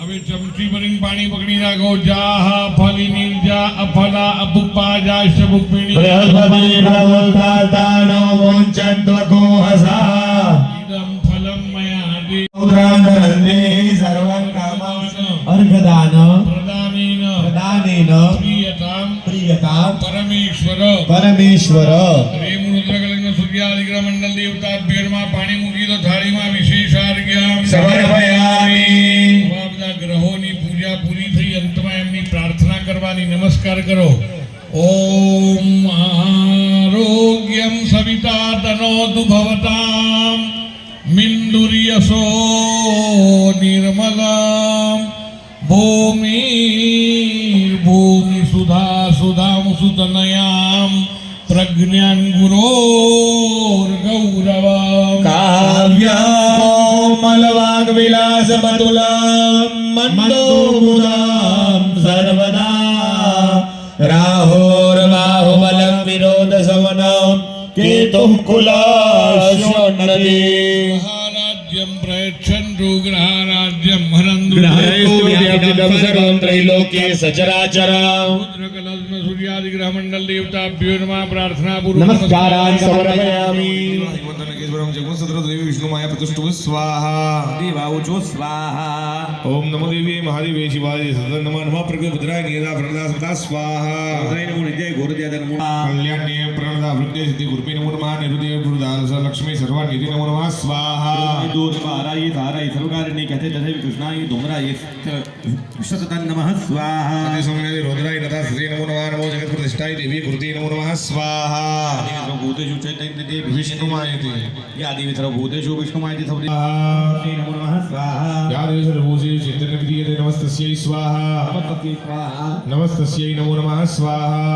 હવે ચમચી ભરીને પાણી પકડી રાખો જાહ ફલી નિર્જા અફલા અપુપા જા શબુકમિણી બૃહસ્પતિ પ્રવર્તાતાનો મુંચન્ત્વકો હસા ઇદમ ફલમ મયા દે ઉદ્રાંધરન્ને સર્વં કામં અર્ઘદાન પ્રિયતા પરમેશ્વર પરમેશ્વર રેમુદ્રકલગ્ન સૂર્યાદિગ્રહ મંડળ દેવતાભ્યરમાં પાણી મૂકી તો થાળીમાં વિશેષ આર્ગ્યામ સમર્પયામિ આવા બધા ગ્રહોની પૂજા પૂરી થઈ અંતમાં એમની પ્રાર્થના કરવાની નમસ્કાર કરો ઓમ આરોગ્યમ સવિતા તનોતુ ભવતામ મિંદુર્યસો નિર્મલામ ભૂમિ ભૂમિ સુધા સુધામ સુતનયામ પ્રજ્ઞાન ગુરોર ગૌરવમ કાવ્યામલવાગ વિલાસ બતુલામ મંદો મુદામ સર્વદા રાહોર राज्यम प्रयच्छन रोगहाराज्यम हरंदुम त्रैलोक्य सचराचर रुद्रकलस्म सूर्यादिग्रह मंडल देवताभ्यो नमः प्रार्थना पूर्वक नमस्कारान् समर्पयामि विष्णु माया नमो देवी महादेवी शिवाय सदन नमः नमः। प्रकृति स्वाहा। दूर पाराय धाराय सर्वकारिणी कहते तथे कृष्णाय धूम्राय विश्वसतन नमः स्वाहा। अति सौम्यादि रुद्राय नता श्री नमो नमः नमो जगत प्रतिष्ठाय देवी गुरुते नमो नमः स्वाहा। सर्वभूतेषु चैतन्य देवी विष्णुमायते। या देवी सर्वभूतेषु विष्णुमायति सर्वदे स्वाहा। नमो नमः स्वाहा। या देवी सर्वभूते चैतन्य विधीयते नमस्तस्यै स्वाहा स्वाहा। नमस्तस्यै नमो नमः स्वाहा।